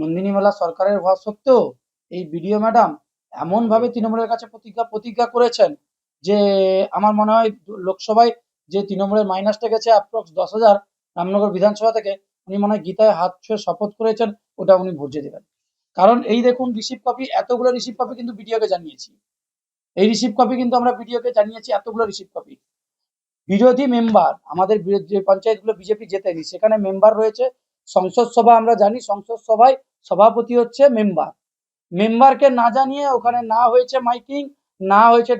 নন্দিনী মেলা সরকারের হওয়া সত্ত্বেও এই বিডিও ম্যাডাম এমন ভাবে তৃণমূলের কাছে প্রতিজ্ঞা প্রতিজ্ঞা করেছেন যে আমার মনে হয় লোকসভায় যে তৃণমূলের মাইনাসটা গেছে অ্যাপ্রক্স দশ হাজার রামনগর বিধানসভা থেকে, উনি মনে হয় গীতায় হাত ছুঁয়ে শপথ করেছেন, ওটা উনি ভর্জে দেবেন। কারণ এই দেখুন রিসিভ কপি এতগুলো রিসিভ কপি কিন্তু বিডিওকে জানিয়েছি। এই রিসিভ কপি কিন্তু আমরা বিডিওকে জানিয়েছি, এতগুলো রিসিভ কপি বিরোধী মেম্বার আমাদের যে পঞ্চায়েতগুলো, বিজেপি জেতেনি সেখানে মেম্বার রয়েছে, সংসদ সভা আমরা জানি, সংসদ সভায় সভাপতি হচ্ছে মেম্বার। মেম্বারকে না জানিয়ে ওখানে না হয়েছে মাইকিং, না হয়েছে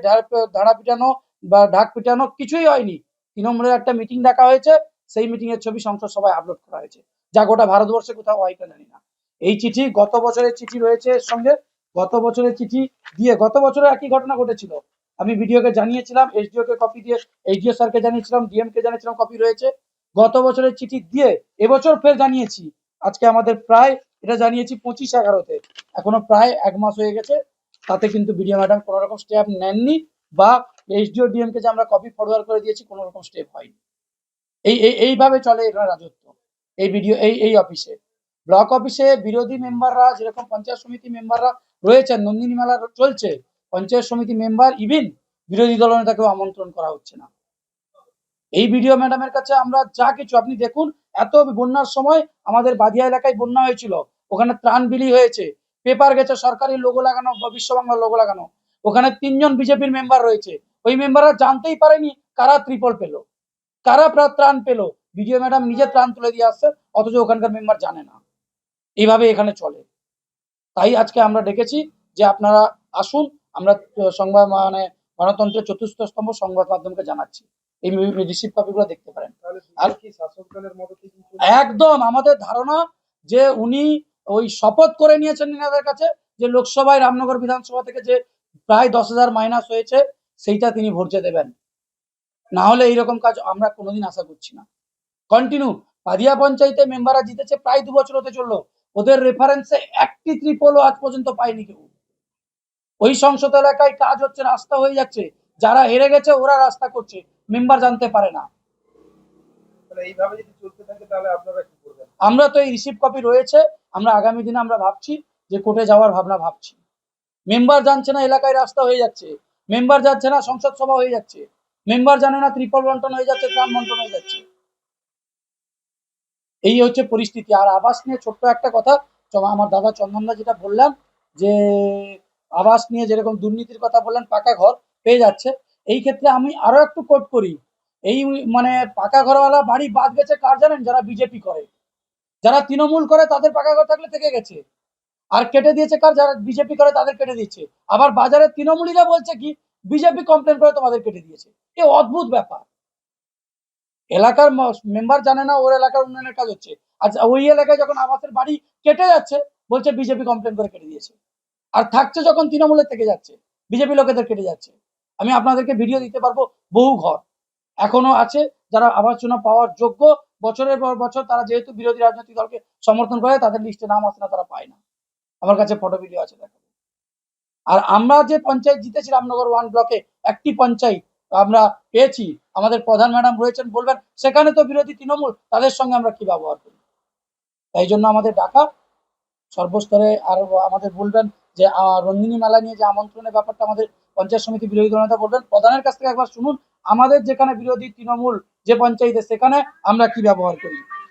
ধাড়া পিটানো বা ঢাক পিটানো কিছুই হয়নি। তৃণমূলের একটা মিটিং ডাকা হয়েছে, সেই মিটিং এর ছবি সংসদ সভায় আপলোড করা হয়েছে। যা গোটা ভারতবর্ষে কোথাও হয় কিনা জানি না। এই চিঠি গত বছরের চিঠি রয়েছে এর সঙ্গে। গত বছরের চিঠি দিয়ে গত বছরে একই ঘটনা ঘটেছিল। আমি ভিডিওকে জানিয়েছিলাম এসডিও কে কপি দিয়ে এইচডিও স্যারকে জানিয়েছিলাম ডিএম কে জানিয়েছিলাম কপি রয়েছে। গত বছরের চিঠি দিয়ে এবছর ফের জানিয়েছি। আজকে আমাদের প্রায় এটা জানিয়েছি পঁচিশ এগারোতে। এখনও প্রায় এক মাস হয়ে গেছে। তাতে কিন্তু বিডিও ম্যাডাম কোনো রকম স্টেপ নেননি বা এইচডিও ডিএম কে যে আমরা কপি ফরওয়ার্ড করে দিয়েছি কোনো রকম স্টেপ হয়নি। এই, এই- এইভাবে চলে এখানে রাজত্ব এই বিডিও এই এই অফিসে ব্লক অফিসে বিরোধী মেম্বাররা যেরকম পঞ্চায়েত সমিতি মেম্বাররা রয়েছেন, নন্দিনী মেলা চলছে, পঞ্চায়েত সমিতি মেম্বার ইভিন বিরোধী দলনেতাকেও আমন্ত্রণ করা হচ্ছে না। এই ভিডিও ম্যাডামের কাছে আমরা যা কিছু, আপনি দেখুন এত বন্যার সময় আমাদের বাদিয়া এলাকায় বন্যা হয়েছিল। ওখানে ত্রাণ বিলি হয়েছে। পেপার গেছে, সরকারি লোগো লাগানো, বা বিশ্ববাংলার লোগো লাগানো। ওখানে তিনজন বিজেপির মেম্বার রয়েছে। ওই মেম্বাররা জানতেই পারেনি কারা ত্রিপল পেল, কারা ত্রাণ পেল। বিডিও ম্যাডাম নিজে ত্রাণ তুলে দিয়ে আসছে, অথচ ওখানকার মেম্বার জানে না। এইভাবে এখানে চলে। তাই আজকে আমরা ডেকেছি যে আপনারা আসুন, আমরা সংবাদ মানে গণতন্ত্রের চতুর্থ স্তম্ভ সংবাদ মাধ্যমকে জানাচ্ছি। এই রিসিভ কপিগুলো দেখতে পারেন। আর- কি একদম আমাদের ধারণা যে উনি ওই শপথ করে নিয়েছেন এনাদের কাছে যে লোকসভায় রামনগর বিধানসভা থেকে যে প্রায় দশ হাজার মাইনাস হয়েছে সেইটা তিনি ভর্জে দেবেন। না হলে এইরকম কাজ আমরা কোনোদিন আশা করছি না। কন্টিনিউ পাদিয়া পঞ্চায়েতে মেম্বাররা জিতেছে প্রায় দু বছর হতে চলল। ওদের রেফারেন্সে একটি ত্রিপলও আজ পর্যন্ত পায়নি কেউ। ওই সংসদ এলাকায় কাজ হচ্ছে রাস্তা হয়ে যাচ্ছে। যারা হেরে গেছে ওরা রাস্তা করছে। মেম্বার জানতে পারে না। আমরা তো এই রিসিভ কপি রয়েছে আমরা আগামী দিনে আমরা ভাবছি যে কোর্টে যাওয়ার ভাবনা ভাবছি। মেম্বার জানছে না এলাকায় রাস্তা হয়ে যাচ্ছে। মেম্বার যাচ্ছে না সংসদ সভা হয়ে যাচ্ছে। মেম্বার জানে না ত্রিপল বন্টন হয়ে যাচ্ছে ত্রাণ বন্টন হয়ে যাচ্ছে। এই হচ্ছে পরিস্থিতি। আর আবাস নিয়ে ছোট্ট একটা কথা আমার দাদা চন্দনদা যেটা বললাম যে আবাস নিয়ে যেরকম দুর্নীতির কথা বললেন পাকা ঘর পেয়ে যাচ্ছে। এই ক্ষেত্রে আমি আরও একটু কোট করি। এই মানে পাকা ঘরওয়ালা বাড়ি বাদ গেছে কার জানেন? যারা বিজেপি করে। যারা তৃণমূল করে, তাদের পাকা ঘর থাকলে থেকে গেছে। আর কেটে দিয়েছে কার? যারা বিজেপি করে, তাদের কেটে দিচ্ছে। আবার বাজারে তৃণমূলীরা বলছে কি বিজেপি কমপ্লেন করে তোমাদের কেটে দিয়েছে। এ অদ্ভুত ব্যাপার। এলাকার মেম্বার জানে না, ওর এলাকার উন্নয়নের কাজ হচ্ছে। আচ্ছা ওই এলাকায় যখন আবাসের বাড়ি কেটে যাচ্ছে, বলছে বিজেপি কমপ্লেন করে কেটে দিয়েছে। আর থাকছে যখন তৃণমূলের থেকে যাচ্ছে বিজেপি লোকেদের কেটে যাচ্ছে। আমি আপনাদেরকে ভিডিও দিতে পারব বহু ঘর। এখনও আছে, যারা আবাস যোজনা পাওয়ার যোগ্য, বছরের পর বছর তারা যেহেতু বিরোধী রাজনৈতিক দলকে সমর্থন করে, তাদের লিস্টে নাম আসে না, তারা পায় না। আমার কাছে ফটো ভিডিও আছে, দেখো। আর আমরা যে পঞ্চায়েত জিতেছি, রামনগর ওয়ান ব্লকে একটি পঞ্চায়েত আমরা পেয়েছি, আমাদের প্রধান ম্যাডাম রয়েছেন, বলবেন, সেখানে তো বিরোধী তৃণমূল, তাদের সঙ্গে আমরা কি ব্যবহার করি? তাই জন্য আমাদের ডাকা, সর্বস্তরে আর আমাদের বলবেন যে রঞ্জিনী মেলা নিয়ে যে আমন্ত্রণের ব্যাপারটা আমাদের পঞ্চায়েত সমিতি বিরোধী দলনেতা বলবেন, প্রধানের কাছ থেকে একবার শুনুন, আমাদের যেখানে বিরোধী তৃণমূল যে পঞ্চায়েতে সেখানে আমরা কি ব্যবহার করি?